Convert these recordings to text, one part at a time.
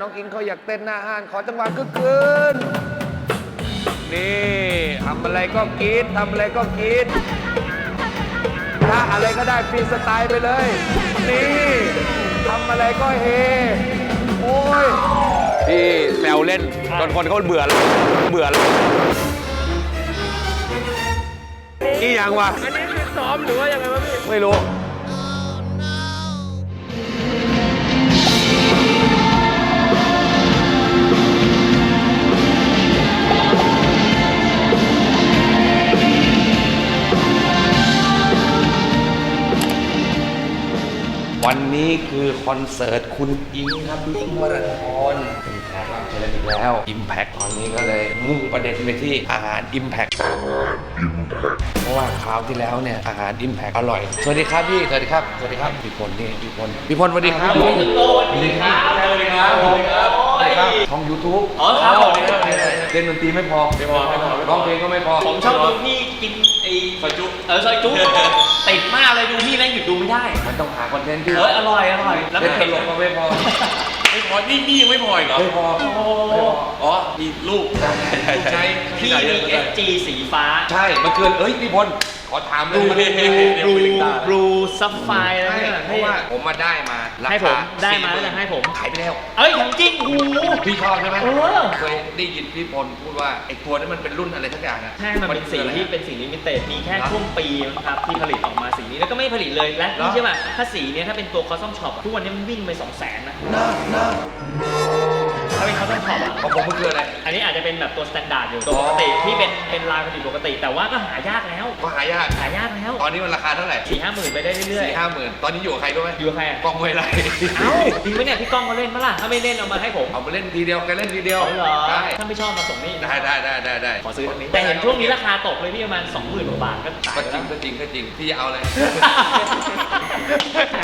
น้องอิงเขาอยากเต้นหน้าห้านขอจังหวะกึกคืน นี่ทำอะไรก็กรีดทำอะไรก็กรีดถ้าอะไรก็ได้ฟรีสไตล์ไปเลย นี่ทำอะไรก็เฮ โอ้ยพี่แซวเล่นจนคนเขาเบื่อแล้วเบื่อแล้วนี่ยังวะ อันนี้คือซ้อมหรือว่ายังไงวะพี่ ไม่รู้ วันนี้คือคอนเสิร์ตคุณอิงครับอิงวรันทรเป็นแขกรับเชิญอีกแล้ว Impact ตอนนี้ก็เลยมุ่งประเด็นไปที่อาหาร Impact เพราะว่าคราวที่แล้วเนี่ยอาหาร Impact อร่อย สวัสดีครับพี่สวัสดีครับสวัสดีครับพี่พลนี่พี่พลพี่พลสวัสดีครับสวัสดีครับสวัสดีครับสวัสดีครับสวัสดีครับช่อง YouTube อ๋อครับผมเล่นดนตรีไม่พอไม่พอไม่พอร้องเพลงก็ไม่พอผมชอบดูพี่กินไอ้ ซอยจุเออซอยจุติดมากเลยดูพี่แม่งหยุดดูไม่ได้มันต้องหาคอนเทนต์ที่เอออร่อยอร่อยแล้วเล่นตเผ็ดลกก็ไม่พอไม่พอนี่นี่ยังไม่พออีกเหรอไม่พอไม่พออ๋อมีลูกใช่ใช่ใช่พี่มี SG สีฟ้า ใช่เมื่อคืนเอ้ยพี่พล ขอถามเลยดูมันดิบลูบลูซัฟไฟร์อะไรใช่เนี่ยเพราะว่าผมมาได้มาราให้ผมคาได้มาแล้วจะให้ผมขายไปแล้ว เอ้ยของจริงโอ้โหพี่ชอบใช่ไหมเออ เคยได้ยินพี่พลพูดว่าไอ้ตัวนั้นมันเป็นรุ่นอะไรสักอย่างนะใช่มันเป็นสีคืออะไรที่เป็นสีลิมิเต็ดมีแค่ช่วงปีครับที่ผลิตออกมาสีนี้แล้วก็ไม่ผลิตเลยและเหรอ นี่ใช่ป่ะถ้าสีเนี้ยถ้าเป็นตัวคอสตอมช็อปทุกวันนี้มันวิ่งไป2 0 0 0 0นนะ น่าน่า ถ้าเป็นคอสตอมช็อปอะของผมมันคืออะไร อันนี้อาจจะเป็นแบบตัวสแตนดาร์ดอยู่ตัวปกติที่เป็นเป็นลายผลิตปกติ แต่ว่าก็หายากแล้ว ก็หายาก หายากแล้วตอนนี้มันราคาเท่าไหร่สี่ห้าหมื่นไปได้เรื่อยสี่ห้าหมื่นตอนนี้อยู่กับใครรู้ไหมๆอยู่กับใครอะกองมวยไรเอ้าจริงไหมเนี่ยพี่ก้องเขาเล่นปะล่ะถ้าไม่เล่นเอามาให้ผมเอามาเล่นทีเดียวแกเล่นทีเดียว เอาเหรอได้ ถ้าไม่ชอบมาส่งนี่ได้ได้ได้ได้ได้ขอซื้อตรงนี้แต่เห็นช่วงนี้ราคาตกเลยพี่ประมาณ20,000กว่าบาทก็ขายก็ไปจริแล้วงก็จริงก็จริงพี่จะเอาเลย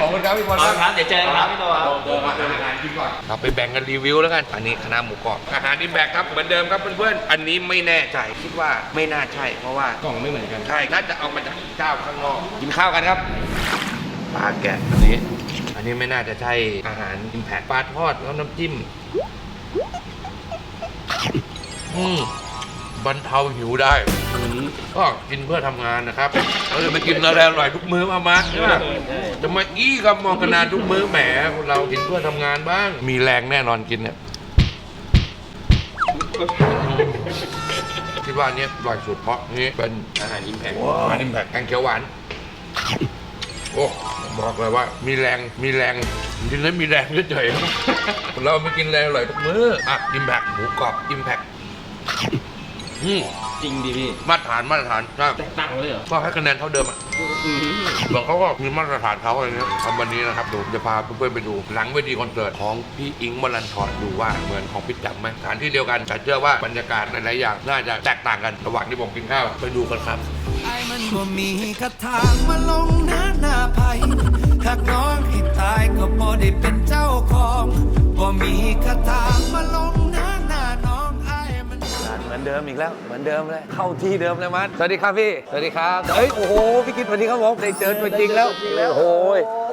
ขอบคุณครับพี่พลขอบคุณครับเดี๋ยวเจอกันครับพี่ตัวครับ เดินมาหาอาหารกินก่อนเราไปแบ่งกันรีวิวแล้วกัน อันนี้คณะหมูกรอบอาหารอิมแบกครับเหมือนเดิมครับเพื่อนๆ อันนี้ไม่แน่ใจคิดว่าไม่น่าใช่ เพราะว่ากล่องไม่เหมือนกัน ใช่น่าจะเอามาจากเจ้าข้างนอก กินข้าวกันครับ ปลาแกะอันนี้ อันนี้ไม่น่าจะใช่อาหารอิมแพกปลาทอดแล้วน้ำจิ้ม อืม บรรเทาหิวได้ก็กินเพื่อทำงานนะครับเราจะไปกินอะไรอร่อยทุกมื้อมามาใช่ไหมจะมาอี้กับมองกันนานทุกมื้อแหมเรากินเพื่อทำงานบ้าง มีแรงแน่นอนกินเนี่ยคิดว่าอันนี้อร่อยสุดเพราะนี่เป็นอาหารอิมแพคอาหารอิมแพกแกงเขียวหวานโอ้บอกเลยว่ามีแรงมีแรงกินแล้วมีแรงเฉยๆเราไม่กินแรงอร่อยทุกมื้ออะอิมแพกหมูกรอบอิมแพก อืมจริงดิพี่มาตรฐานมาตรฐานใช่แตกต่างเลยเหรอ ก็ให้คะแนนเท่าเดิมอะบอกเขาก็มีมาตรฐานเขาอะไรเงี้ยทำวันนี้นะครับเดี๋ยวผมจะพาเพื่อนๆไปดู หลังเวทีคอนเสิร์ตของพี่อิงค์วรันทรดูว่าเหมือนของพี่จับไหมสถานที่เดียวกันแต่เชื่อว่าบรรยากาศหลายๆอย่างน่าจะแตกต่างกันระหว่างที่ผมกินข้าวไปดูกันครับ ไอ้มันบ่มีคาถางมาลงหน้าหน้าภัยหากน้องให้ตายก็บ่ได้เป็นเจ้าของบ่มีคาถางมาลง มือนเดิมอีกแล้วเหมือนเดิมเลยเข้าที่เดิมเลยมันสวัสดีครับพี่สวัสดีครับเอ้ยโอ้โหพี่กิตสวัสดีครับผมได้เจอตัวจริงแล้วโอ้โห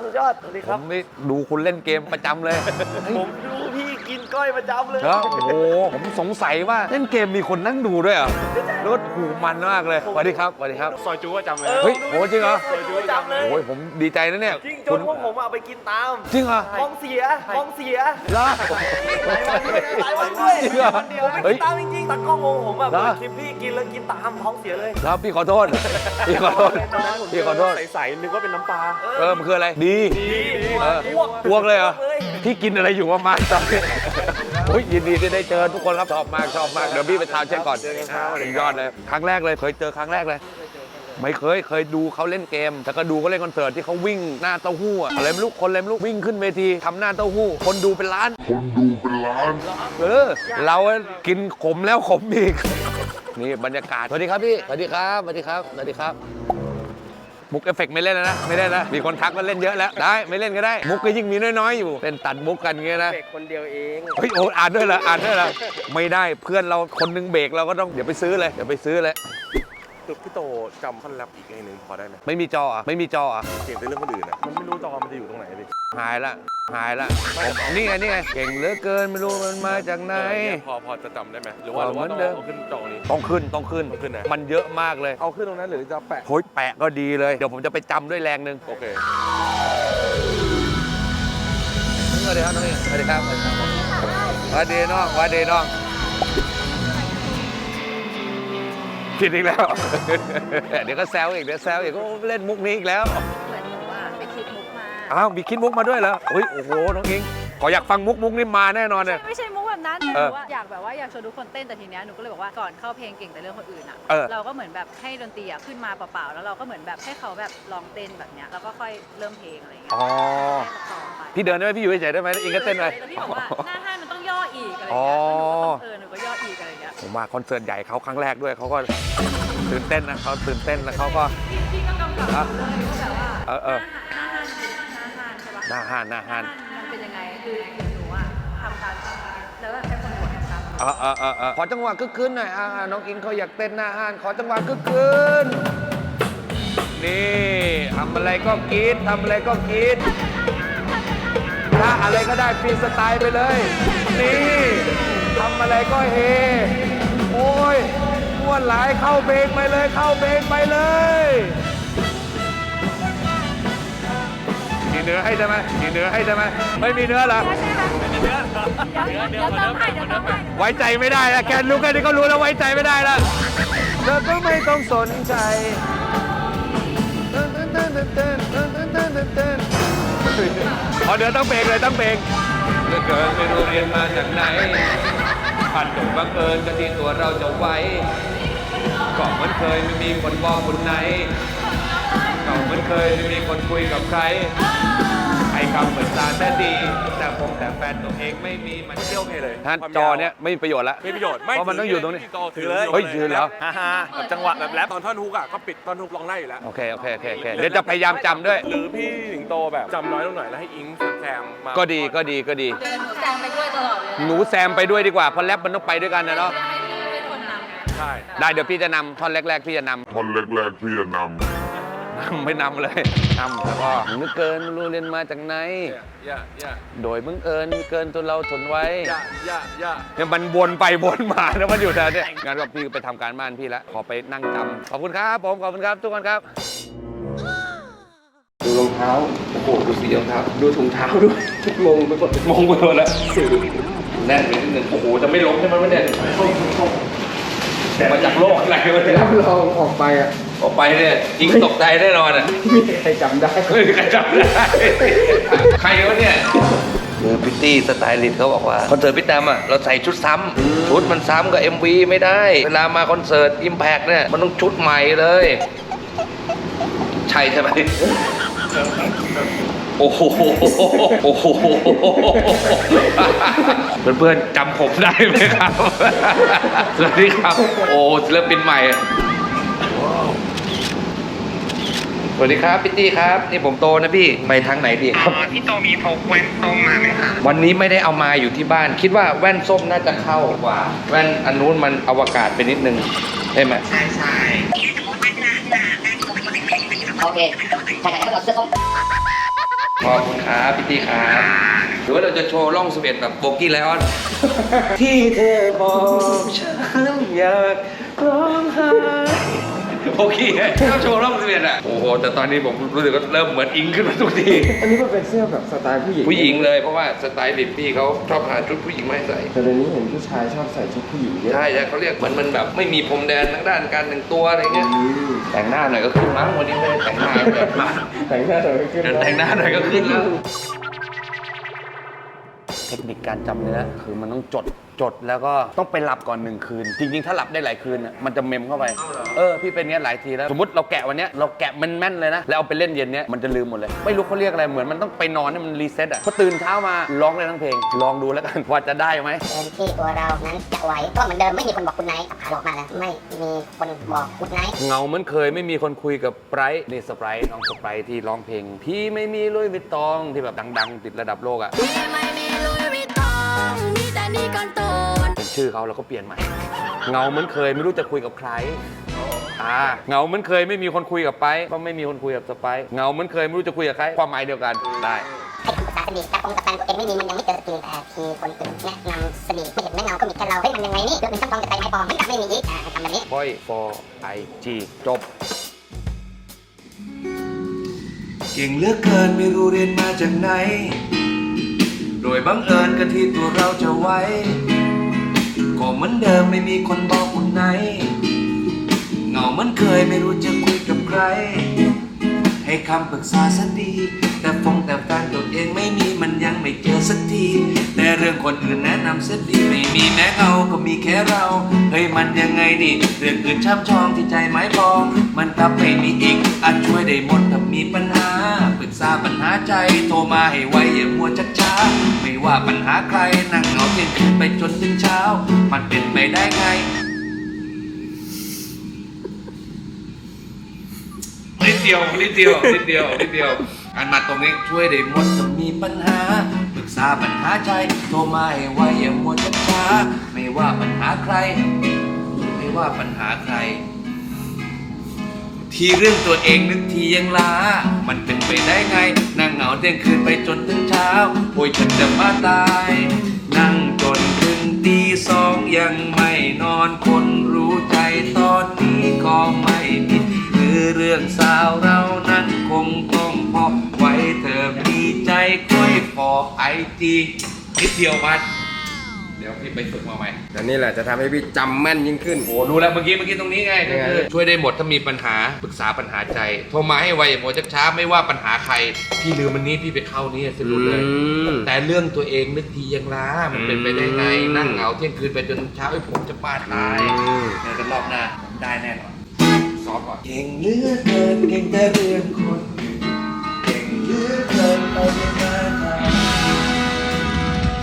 สุดยอดสวัสดีผครับมนี่ดูคุณเล่นเกมประจำเลย ผมดู พี่กินก้อยประจำเลย แล้วโอ้โหผมสงสัยว่าเล่นเกมมีคนนั่งดูด้วยเหรอรถหูมันมากเลยสวัสดีครับสวัสดีครับ ซอยจูก็จำไว้เฮ้ยโอ้จริงเหรอ ซอยจูประจำเลยโอ้ยผมดีใจนะเนี่ยจริงจคุนณพวกผมเอาไปกินตามจริงเหรอท้องเสียท้องเสียเหรอหลายวันด้วยหลายวันด้วยจริงเหรอวันเดียวไม่เฮ้กิยนตามจริงๆตากล้องงงผมแบบเหรอคลิปพี่กินแล้วกินตามท้องเสียเลย แล้วพี่ขอโทษ พี่ขอโทษพี่ขอโทษใสๆนึกว่าเป็นน้ำปลา เออมันคืออะไรดีเอออ้วกอ้วกเลยเหรอ อ้วกเลย พี่กินอะไรอยู่วะมาตอนนี้โอ้ยยินดีที่ได้เจอทุกคนครับชอบมากชอบมากเดี๋ยวพี่ไปทาวน์เช็คก่อนสุดยอดเลยครั้งแรกเลยเคยเจอครั้งแรกเลย ไม่เคยเคยดูเขาเล่นเกม แต่ก็ดูเขาเล่นคอนเสิร์ตที่เขาวิ่งหน้าเต้าหู้อะอะไรไม่รู้คนอะไรไม่รู้วิ่งขึ้นเวทีทำหน้าเต้าหู้ คนดูเป็นล้าน คนดูเป็นล้าน เออเรากินขมแล้วขมอีก นี่บรรยากาศ สวัสดีครับพี่ สวัสดีครับ สวัสดีครับ สวัสดีครับ มุกเอฟเฟกต์ไม่เล่นแล้วนะ ไม่เล่นนะมีคนทักว่าเล่นเยอะแล้ว ได้ ไม่เล่นก็ได้ มุกก็ยิ่งมีน้อยๆ อยู่ เล่นตัดมุกกันอย่างเงี้ยนะเด็กคนเดียวเอง เฮ้ยโอ้อ่านด้วยเหรออ่านด้วยเหรอไม่ได้เพื่อนเราคนนึงเบรกเราก็ต้องเดี๋ยวไปซื้อเลยเดี๋ยวไปซื้อเลยตึกพี่โตจำท่อนแรปอีกไอ้หนึ่งพอได้ไหมไม่มีจออะไม่มีจออะเสียงแต่เรื่องคนอื่นอะมันไม่รู้จอมันจะอยู่ตรงไหนดิหายละ หายละผมนี่ไงนี่ไงเก่งเหลือเกินไม่รู้มันมาจากไหนเออเนี่ยพอพอจะจำได้ไหมหรือว่าพหอรือว่าเหมืต้ออนงเดิม เอาขึ้นจอนี้ ต้องขึ้นต้องขึ้น ต้องขึ้นนะ มันเยอะมากเลยเอาขึ้นตรงนั้นหรือจะแปะโหยแปะก็ดีเลย เดี๋ยวผมจะไปจำด้วยแรงหนึ่ง โอเค สวัสดีครับน้องเองสวัสดีครับสวัสดีครับสวัสดีน้องสวัสดีน้องผิดอีกแล้ว เดี๋ยวก็แซวอีกเดี๋ยวแซวอีกก็เล่นมุกนี้อีกแล้ว อ้าวมีคิดมุกมาด้วยเหรอเฮ้ยโอ้โหน้องอิงขออยากฟังมุกมุกนี่มาแน่นอนเลยไม่ใช่มุกแบบนั้นแต่เอหอนูว่าอยากแบบว่าอยากชวนทุกคนเต้นแต่ทีเนี้ยหนูก็เลยบอกว่าก่อนเข้าเพลงเก่งแต่เรื่องคนอื่นอะเออ เราก็เหมือนแบบให้ดนตรีอะขึ้นมาเปล่าๆแล้วเราก็เหมือนแบบให้เขาแบบลองเต้นแบบเนี้ยแล้วก็ค่อยเริ่มเพลงอะไรอย่างเงี้ยอ๋อให้ประกอบไปพี่เดินได้ไหมพี่อยู่เฉยๆได้ไหมแล้วอิงก็เต้นไป แล้วพี่บอกว่าหน้าห้านมันต้องย่ออีกอะไรออ๋ย่างอเงี้ยแล้วหนูก็ต้องเออหนูก็ย่ออีกอะไรอย่างเงี้ย ผมมาคอนเสิร์ตใหญ่เขาครั้งแรกด้วยเขาก็ตื่นเต้นนะเขาตื่นเต้นแล้วเขาก็ พี่พี่ก็กำกับอะเลยว่าแบบว่าเออเออ หน้าห้าน หน้าห้านใช่ปะหน้าห้านหน้าห้านมันเป็นยังไงคือหนูอะทำตามแล้วแบบให้คนบวชทำตามเออเออเออเออขอจังหวะกึกคืนหน่อยอ่าน้องอิงเขาอยากเต้นหน้าห้าน ขอจังหวะกึกคืนนี่ทำอะไรก็กรีดทำอะไรก็กรีดถ้าอะไรก็ได้ฟรีสไตล์ไปเลย นี่ทำอะไรก็เฮ โอ้ยม้วนหลายเข้าเพลงไปเลย เข้าเพลงไปเลย มีเนื้อให้ใช่ไหมมีเนื้อให้ใช่ไหมไม่มีเนื้อเหรอเดี๋ยวเดี๋ยวเติมให้เดี๋ยวเติมให้ไว้ใจไม่ได้แล้วแค่รู้แค่นี้ก็รู้แล้วไว้ใจไม่ได้แล้วเธอก็ไม่ต้องสนใจพอเดี๋ยวต้องเพลงเลยต้องเพลงเหลือเกินไม่รู้เรียนมาจากไหนผ่านจบบังเอิญกันที่ตัวเราจะไว้ก็เหมือนเคยไม่มีคนบอกคนไหนก็ เหมือนเคยไม่มีคนคุยกับใครให้คำเหมือนตาแต่ดี แต่ผมแต่แฟนตัวเองไม่มีมันเที่ยวโอเคเลยท่านความจยาอวเนี้ยไม่มีประโยชน์ละ ไม่มีประโยชน์เพราะมันต้องอยู่ตรงนี้ถือเลยเฮ้ยยืนแล้ว ฮ่าฮ่าแบบจังหวะแบบแรปตอนท่อนฮุกอะก็ปิดตอนฮุกร้องได้อยู่แล้ว โอเคโอเคโอเคโอเคเดี๋ยวจะพยายามจำด้วย หรือพี่สิงโตแบบจำน้อยลงหน่อยแล้วให้อิงแซมๆมาก็ดีก็ดีก็ดี เดินหนูแซงไปด้วยตลอดเลยหนูแซมไปด้วยดีกว่าเพราะแรปมันต้องไปด้วยกันนะเนาะให้พี่เป็นคนนำ ใช่ ได้เดี๋ยวพี่จะนำท่อนแรก ๆ พี่จะนท่อนแรกๆพี่จะนำำ ไม่นำเลยนำแล้วก็นึกเกินไม่รู้เรียนมาจากไหน ย่าย่าโดยบังเอิญมีเกินตัวเราทนไว้ ย่าย่าย่าเนี่ยมันวนไปวนมาแล้วมันอยู่แต่เนี่ยงั้นก็พี่ไปทำการบ้านพี่แล้วขอไปนั่งจำขอบคุณครับผมขอบคุณครับทุกคนครับ ดูรองเท้า โอ้โห ดูสีรองเท้า ดูถุงเท้าด้วยงงไปหมดงงไปหมดแล้วแน่นไปนิดนึงโอ้โห จะไม่ล้มใช่ไหมวะเนี่ยแต่ มาจากโลกอะไรวะเนี่ยลองออกไปอะออกไปเนี่ยยิงตกใจแน่นอนอะไม่มีใครจำได้ไม่มีใครจำได้ใครวะเนี่ยเออพิตตี้สไตลิสต์เขาบอกว่าคอนเสิร์ตพี่แตมอะเราใส่ชุดซ้ำชุดมันซ้ำกับ MV ไม่ได้ เวลามาคอนเสิร์ตอิมแพกเนี่ยมันต้องชุดใหม่เลย ใช่ใช่ไหม โอ้โหโอ้โหเพื่อนๆจำผมได้ไหมครับสวัสดีครับ โอ้ศิลปินใหม่สวัสดีครับพี่ตี้ครับ นี่ผมโตนะพี่ไปทางไหนดีครับ พี่โตมีพกแว่นส้มมาไหมครับวันนี้ไม่ได้เอามาอยู่ที่บ้าน คิดว่าแว่นส้มน่าจะเข้ากว่า แว่นอันนู้นมันอวกาศไปนิดนึงใช่ไหมใช่ใช่โอเคถ้าอย่างนั้นก็เอาเสื้อส้ม ขอบคุณครับพี่ตี้ครับหรือว่าเราจะโชว์ล่องสเวียตแบบโบกี้ไลออนที่เธอบอกฉันอยากร้องไห้ โอเคชอบโชว์ร่องสเวียตอะโอ้โหแต่ตอนนี้ผมรู้สึกว่าเริ่มเหมือนอิงขึ้นมาทุกที อันนี้มันเป็นเสื้อแบบสไตล์ผู้หญิงผู้หญิงเลยเพราะว่าสไตล์ลิปพี่เขาชอบหาชุดผู้หญิงมาให้ใส่ แต่เดี๋ยวนี้เห็นผู้ชายชอบใส่ชุดผู้หญิงเยอะใช่ใช่เขาเรียกเหมือนมันแบบไม่มีพรมแดนทางด้านการแต่งตัวอะไรเงี้ย อืมแต่งหน้าหน่อยก็ขึ้นมั้งวันนี้ไม่ได้แต่งหน้าเลยแต่งหน้าหน่อยก็ขึ้นเดี๋ยวแต่งหน้าหน่อยก็ขึ้นแล้ว เทคนิคการจำเนื้อคือมันต้องจด จดแล้วก็ต้องไปหลับก่อนหนึ่งคืน จริง ๆ ถ้าหลับได้หลายคืนน่ะมันจะเมมเข้าไป เออ พี่เป็นเงี้ยหลายทีแล้ว สมมติเราแกะวันเนี้ยเราแกะมันแม่นเลยนะ แล้วเอาไปเล่นเย็นเนี้ยมันจะลืมหมดเลย ไม่รู้เขาเรียกอะไร เหมือนมันต้องไปนอนให้มันรีเซ็ตอะพอตื่นเช้ามาร้องได้ทั้งเพลง ลองดูแล้วกัน ว่าจะได้ไหมเดินที่ตัวเรานั้นจะไหวก็เหมือนเดิมไม่มีคนบอกคุณไนท์ผ่านออกมาแล้วไม่มีคนบอกคุณไนท์เงาเหมือนเคยไม่มีคนคุยกับไบรท์นี่สไปรท์น้องสไปรท์ที่ร้องเพลง พี่ไม่มีลุยวิตตองที่แบบดัง ๆ ติดระดับโลกอะไม่มีลุยวิตตองมีแต่ นี่กันโตนเป็นชื่อเขาเราก็เปลี่ยนใหม่ เงาเหมือนเคยไม่รู้จะคุยกับใครอ่าเงาเหมือนเคยไม่มีคนคุยกับไปก็ไม่มีคนคุยกับสไปร์เงาเหมือนเคยไม่รู้จะคุยกับใครความหมายเดียวกันได้ภาษาสติแต่คงกับแฟนตัวเองไม่มีมันยังไม่เจอสติแต่ทีคนอื่นแนะนำสติไม่เห็นแม่เงาก็มีแค่เราเฮ้ยมันยังไงนี่เรื่องเป็นช่างทองกับใจไม้ปลอมไม่ไม่มีอีกอ่าให้ทำแบบนี้ค่อย for IG จบเก่งเหลือกเกินไม่รู้เรียนมาจากไหนโด ยบังเอิญกันที่ตัวเราจะไว้ ก็เหมือนเดิมไม่มีคนบอกคนไหนเหงาเหมือนเคยไม่รู้จะคุยกับใคร ให้คำปรึกษาสักดี แต่ฟงแต่แฟนตัว เองไม่มีมันยังไม่เจอสักที แต่เรื่องคนอื่นแนะนำสักดีไม่มีแม้เอาก็มีแค่เราเฮ้ยมันยังไงนี่เรื่องอื่นช้ำชองที่ใจไม้ปอง มันกลับไม่มีอีกอาจช่วยได้หมดถ้ามีปัญหาปรึกษาปัญหาใจโทรมาให้ไวอย่ามัวชักช้า ไม่ว่าปัญหาใครนั่งเหงาเที่ยงคืนไปจนถึงเช้า มันเป็นไปได้ไงนิดเดียวนิดเดียวนิดเดียวนิดเดียว อันมาตรงนี้ช่วยได้หมดถ้ามีปัญหาปรึกษาปัญหาใจโทรมาให้ไวอย่ามัวช้าช้าไม่ว่าปัญหาใคร ไม่ว่าปัญหาใคร ทีเรื่องตัวเองนึกทียังล้า มันเป็นไปได้ไง นั่งเหงาเที่ยงคืนไปจนถึงเช้าโอ้ยฉันจะมาตาย นั่งจนถึงตีสองยังไม่นอนคนรู้ใจตอนนี้ก็ไม่มีคือเรื่องสาวเรานั้นคง ใจค่อยพอไอจีนิดเดียวมันเดี๋ยวพี่ไปฝึกมาใหม่แต่นี่แหละจะทำให้พี่จำแม่นยิ่งขึ้น โอ้รู้แล้วเมื่อกี้เมื่อกี้ตรงนี้ไงก็คือช่วยได้หมดถ้ามีปัญหาปรึกษาปัญหาใจโทรมาให้ไวอย่าโมชักช้าไม่ว่าปัญหาใคร พี่ลืมมันนี้พี่ไปเข้านี่สรุปเลย อืม แต่เรื่องตัวเองนึกทียังล้ามันเป็นไปได้ไงอืม นั่งเหงาเที่ยงคืนไปจนเช้าไอ้ยผมจะป้าตายอืมเดี๋ยวกันรอบหน้าผมได้แน่นอนซ้อมก่อน เก่งเหลือเกินเก่งแต่เรื่องคน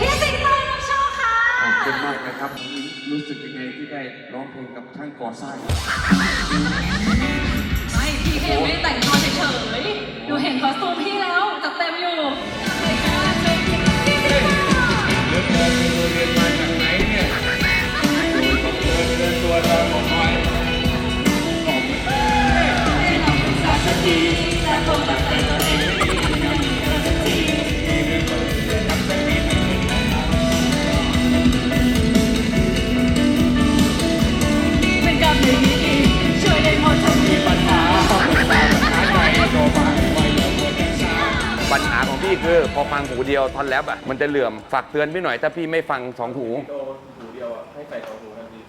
พี่สิงโตน้องโชว์ค่ะ ขอบคุณมากนะครับรู้สึกยังไงที่ได้ร้องเพลงกับช่างก่อสร้างไม่พี่แค่ยังไม่ได้แต่งตัวเฉยๆหนูเห็นคอสตูมพี่แล้ว พี่คือพอฟังหูเดียวท่อนแรปอะมันจะเหลื่อมฝากเตือนพี่หน่อยถ้าพี่ไม่ฟังสองหู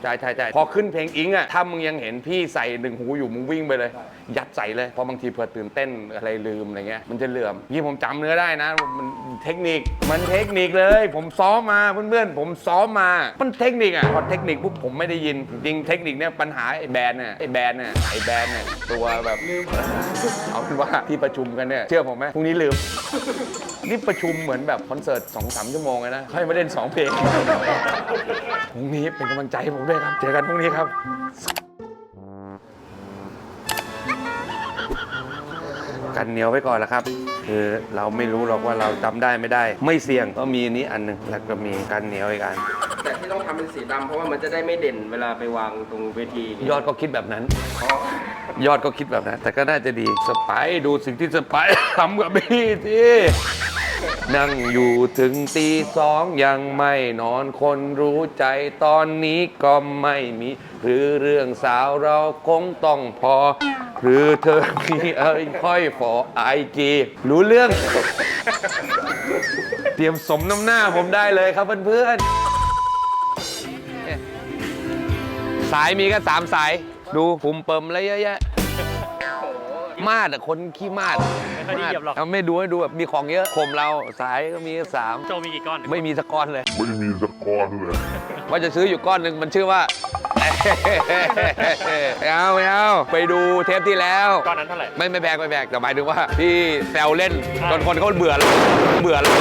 ใช่ใช่ใช่พอขึ้นเพลงอิงอะถ้ามึงยังเห็นพี่ใส่หนึ่งหูอยู่มึงวิ่งไปเลย ยัดใส่เลยเพราะบางทีเผื่อตื่นเต้นอะไรลืมอะไรเงี้ยมันจะเหลื่อมยี่ผมจำเนื้อได้นะมันเทคนิคมันเทคนิคเลย ผมซ้อมมาเพื่อนๆผมซ้อมมามันเทคนิคอะพอเทคนิคปุ๊บผมไม่ได้ยินจริงเทคนิคเนี่ยปัญหาไอ้แบรนด์เนี่ยไอ้แบรนด์เนี่ยไอ้แบรนด์เนี่ยตัวแบบเอาเป็นว่าที่ประชุมกันเนี่ยเชื่อผมไหมพรุ่งนี้ลืมนี่ประชุมเหมือนแบบคอนเสิร์ต2อสชั่วโมงเลยนะค่อยมาเล่น 2 เพลง พรุ่งนี้เป็นกำลังใจให้ผมด้วยครับ เจอกันพรุ่งนี้ครับ กันเหนียวไว้ก่อนละครับ คือเราไม่รู้หรอกว่าเราจำได้ไม่ได้ ไม่เสี่ยงก็มีอันนี้อันหนึ่งแล้วก็มีกันเหนียวอีกอัน แต่ที่ต้องทำเป็นสีดำเพราะว่ามันจะได้ไม่เด่นเวลาไปวางตรงเวทียอดก็คิดแบบนั้น ยอดก็คิดแบบนั้น แต่ก็น่าจะดีสไปร์ดูสิ่งที่สไปร์ทำกับพี่ที่ นั่งอยู่ถึงตีสองยังไม่นอนคนรู้ใจตอนนี้ก็ไม่มี หรือเรื่องสาวเราคงต้องพอ หรือเธอมีอะไรค่อยฟอไอจีรู้เรื่อง เตรียมสมน้ำหน้าผมได้เลยครับเพื่อนๆ สายมีแค่สามสาย ดูปุ่มเปิมอะไรเยอะแยะ มาดอะคนขี้มาดไม่ค่อยได้เหยียบหรอก เอาไม่ดูให้ดูแบบมีของเยอะข่มเราสายก็มีแค่สามโจมีกี่ก้อนไม่มีสักก้อนเลย ไม่มีสักก้อนเลยว่าจะซื้ออยู่ก้อนหนึ่งมันชื่อว่า ไม่เอาไม่เอาไปดูเทปที่แล้ว ก้อนนั้นเท่าไหร่ ไม่ไม่แพงไม่แพงแต่หมายถึงว่าพี่แซวเล่นจนคนเขาเบื่อแล้วเบื่อแล้ว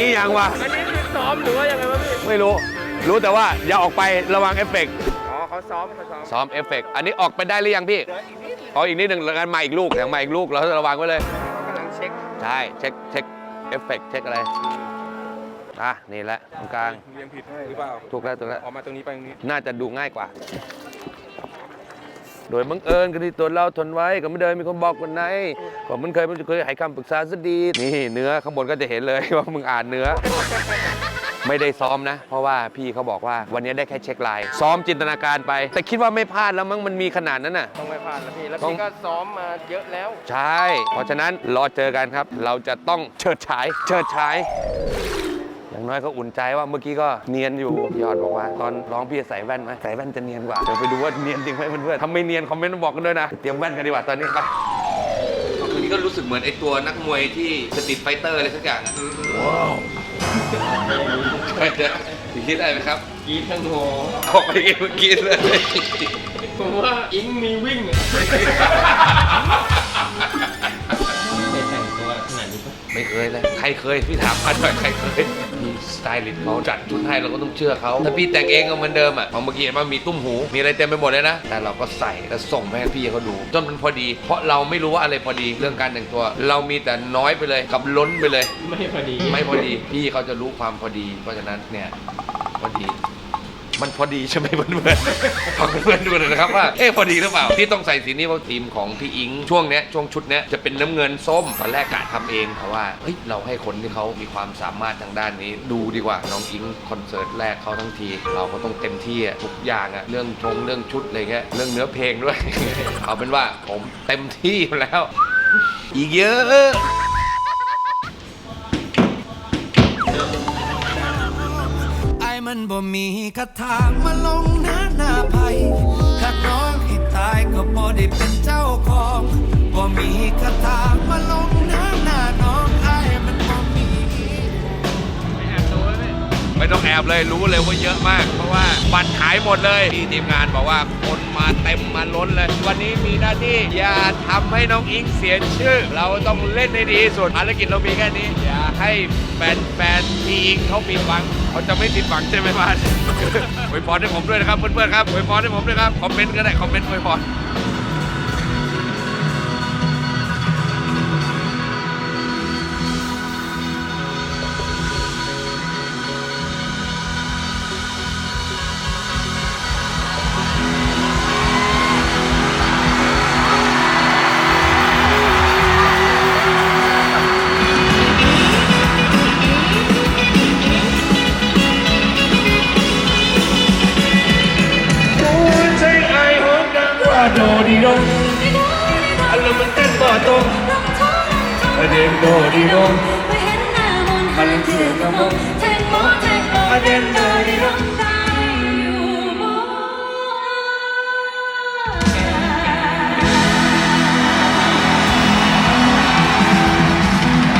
นี่ยังวะ อันนี้คือซ้อมหรือว่ายังไงวะพี่ ไม่รู้ รู้แต่ว่าอย่าออกไประวังเอฟเฟกต์อ๋อเขาซ้อมเขาซ้อมซ้อมเอฟเฟกต์อันนี้ออกไปได้หรือยังพี่อ๋ออีกนิดหนึ่งแล้วกันมาอีกลูกอย่างมาอีกลูกเราระวังไว้เลยกำลังเช็คใช่เช็คเช็คเอฟเฟกต์เช็คอะไรอะนี่แหละตรงกลางเรียงผิดหรือเปล่าถูกแล้วถูกแล้วออกมาตรงนี้ไปตรงนี้น่าจะดูง่ายกว่า โดยบังเอิญก็ที่ตัวเราทนไว้ก็ไม่เดินมีคนบอกวันไหนก็มันเคยมันเคยให้คำปรึกษาซะดีนี่เนื้อข้างบนก็จะเห็นเลยว่ามึงอ่านเนื้อ ไม่ได้ซ้อมนะ เพราะว่าพี่เขาบอกว่าวันนี้ได้แค่เช็คไลน์ซ้อมจินตนาการไป แต่คิดว่าไม่พลาดแล้วมั้งมันมีขนาดนั้นน่ะ ต้องไม่พลาดแล้วพี่ แล้วต้องพี่ก็ซ้อมมาเยอะแล้ว ใช่ เพราะฉะนั้นรอเจอกันครับ เราจะต้องเฉิดฉาย เฉิดฉาย อย่างน้อยก็อุ่นใจว่าเมื่อกี้ก็เนียนอยู่ยอดบอกว่า ตอนร้องพี่จะใส่แว่นไหมใส่แว่นจะเนียนกว่าเดี๋ยวไปดูว่าเนียนจริงไหมเพื่อนๆถ้าไม่เนียนคอมเมนต์มาบอกกันด้วยนะเตรียมแว่นกันดีกว่าตอนนี้ไป มือนไอตัวนักมวยที่สตรีทไฟเตอร์อะไรสักอย่างว้าวคิดได้ไหมครับกีทั้งโหออกไปกินเมื่อกี้เลย ผมว่าอิงมีวิ่งอะ ไม่เคยเลย ใครเคย พี่ถามมาหน่อยใครเคยมีสไตลิสต์เขาจัดชุดให้เราก็ต้องเชื่อเขาถ้าพี่แต่งเองก็เหมือนเดิมอะพอเมื่อกี้เห็นว่ามีตุ้มหู มีอะไรเต็มไปหมดเลยนะ แต่เราก็ใส่แล้วส่งไปให้พี่เขาดูจนมันพอดี เพราะเราไม่รู้ว่าอะไรพอดีเรื่องการแต่งตัว เรามีแต่น้อยไปเลยกับล้นไปเลย ไม่พอดี ไม่พอดี พี่เขาจะรู้ความพอดี เพราะฉะนั้นเนี่ยพอดี มันพอดีใช่ไหมเพื่อนๆฟังเพื่อนๆดูหน่อยนะครับว่าเอ๊ะพอดีหรือเปล่าที่ต้องใส่สีนี้เพราะทีมของพี่อิงช่วงเนี้ยช่วงชุดเนี้ยจะเป็นน้ำเงินส้มตอนแรกกะทำเองเพราะว่าเฮ้ยเราให้คนที่เขามีความสามารถทางด้านนี้ ดูดีกว่าน้องอิงคอนเสิร์ตแรกเขาทั้งที เราก็ต้องเต็มที่อะทุกอย่างอะเรื่องชงเรื่องชุดอะไรเงี้ยเรื่องเนื้อเพลงด้วย เอาเป็นว่าผมเต็มที่แล้ว อีกเยอะ มันบ่มีคาถามาลงหน้าหน้าไผ่หาน้องให้ตายก็บ่ได้เป็นเจ้าของบ่มีคาถามาลงหน้าหน้าน้องไอ้มันบ่มีไม่ต้องแอบเลยรู้เลยว่าเยอะมาก เพราะว่าบัตรขายหมดเลยที่ทีมงานบอกว่าคนมาเต็มมาล้นเลย วันนี้มีหน้าที่อย่าทำให้น้องอิงเสียชื่อ เราต้องเล่นให้ดีที่สุดภารกิจเรามีแค่นี้ อย่าให้แฟนแฟนๆทีอิงเขาผิดหวัง เขาจะไม่ผิดหวังใช่ไหมบ้านอวยพรให้ผมด้วยนะครับเพื่อนๆครับอวยพรให้ผมด้วยครับคอมเมนต์ก็ได้คอมเมนต์อวยพร ด็นโดดีดงไปเห็นหน้ามนต์มันเถื่อนกรงแทงหมองโดประเด็นโดดีดงตายอยู่ม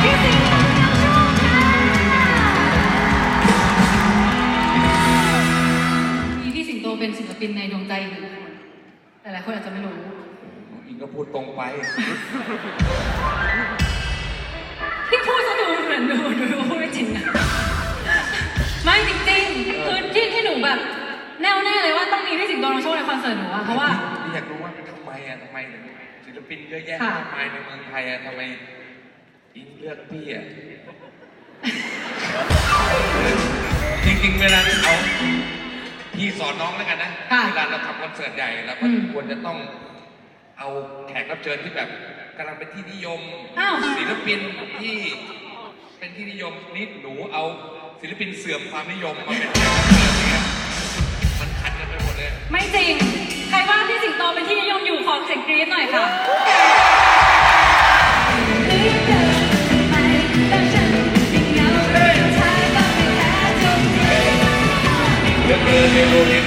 พี่สิงห์ต้องยับนะมีพี่สิงโตเป็นศิลปินในดวงใจอยู่ห ลายๆคนอาจจะไม่รู้ อิงก็พูดตรงไปพี่พูดซะดูเหมือนดูดูดูพูดไม่จริงอะไม่จริงๆคือที่ที่หนูแบบแน่วแน่เลยว่าต้องมีพี่สิงโตนำโชคในคอนเสิร์ตหนูอะเพราะว่าพี่อยากรู้ว่าทำไมอะทำไมถึงศิลปินเยอะแยะค่ะ มากมายในเมืองไทยอะทำไมอิงเลือกพี่อะ จริงๆเวลาที่เขา พี่สอนน้องแล้วกันนะ ค่ะเวลาเราทำคอนเสิร์ตใหญ่เราก็อืมควรจะต้องเอาแขกรับเชิญที่แบบกำลังเป็นที่นิยมอ้าว ศิลปินที่เป็นที่นิยมนี่หนูเอาศิลปินเสื่อมความนิยมมาเป็นแขกรับเชิญเนี่ยมันขัดกันไปหมดเลย ไม่จริง ใครว่าพี่สิงโตเป็นที่นิยมอยู่ขอเสียงกรี๊ดหน่อยค่ะ รื่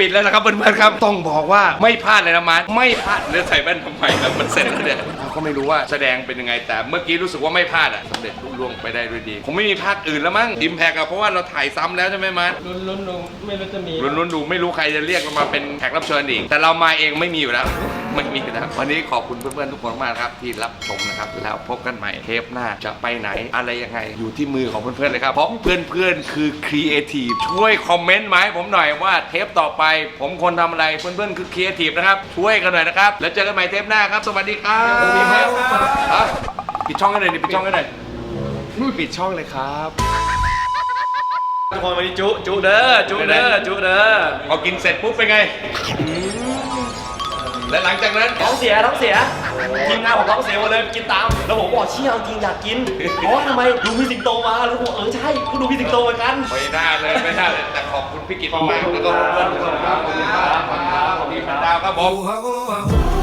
ปิดแล้วนะครับเพื่อนๆครับ ต้องบอกว่าไม่พลาดเลยนะมาร์ทไม่พลาดเลยใส่แว่นทำไมครับมันเสร็จแล้วเนี่ยเราก็ไม่รู้ว่าแสดงเป็นยังไงแต่เมื่อกี้รู้สึกว่าไม่พลาดอะสำเร็จลุล่วงไปได้ด้วยดีผมไม่มีภาคอื่นแล้วมั้งอิมแพกอะเพราะว่าเราถ่ายซ้ำแล้วใช่ไหมมาร์ทลุ้นลุ้นดูไม่รู้จะมี ลุ้นๆดูไม่รู้ใครจะเรียกเรามาเป็นแขกรับเชิญอีก แต่เรามาเองไม่มีอยู่แล้ว ไม่มีอยู่แล้ววันนี้ขอบคุณเพื่อนๆทุกคนมากครับที่รับชมนะครับแล้วพบกันใหม่เทปหน้าจะไปไหนอะไรยังไงอยู่ที่มือของเพื่อนๆเลยครับเพราะเพื่อนๆคือครีเอทีฟช่วยคอมเมนต์มาให้ผมหน่อยว่าเทปต่อไป ผมควรทำอะไรเพื่อนๆคือครีเอทีฟนะครับช่วยกันหน่อยนะครับแล้วเจอกันใหม่เทปหน้าครับ สวัสดีครับสวัสดีครับอะปิดช่องกันหน่อยดิปิดช่องกันหน่อยปิดช่องเลยครับทุกคนวันนี้จุจุเด้อจุเด้อจุเด้อพอกินเสร็จปุ๊บเป็นไง และหลังจากนั้นท้องเสียท้องเสียทีมงานของท้องเสียหมดเลยกินตาม แล้วผมบอกเชี่ยเอาจริงอยากกินเพราะว่าทำไมดูพี่สิงโตมาแล้วผมบอกเออใช่กูดูพี่สิงโตเหมือนกันไม่น่าเลยไม่น่าเลยแต่ขอบคุณพี่กิตมากๆแล้วก็เพื่อนๆทุกคนครับขอบคุณครับขอบคุณครับขอบคุณครับ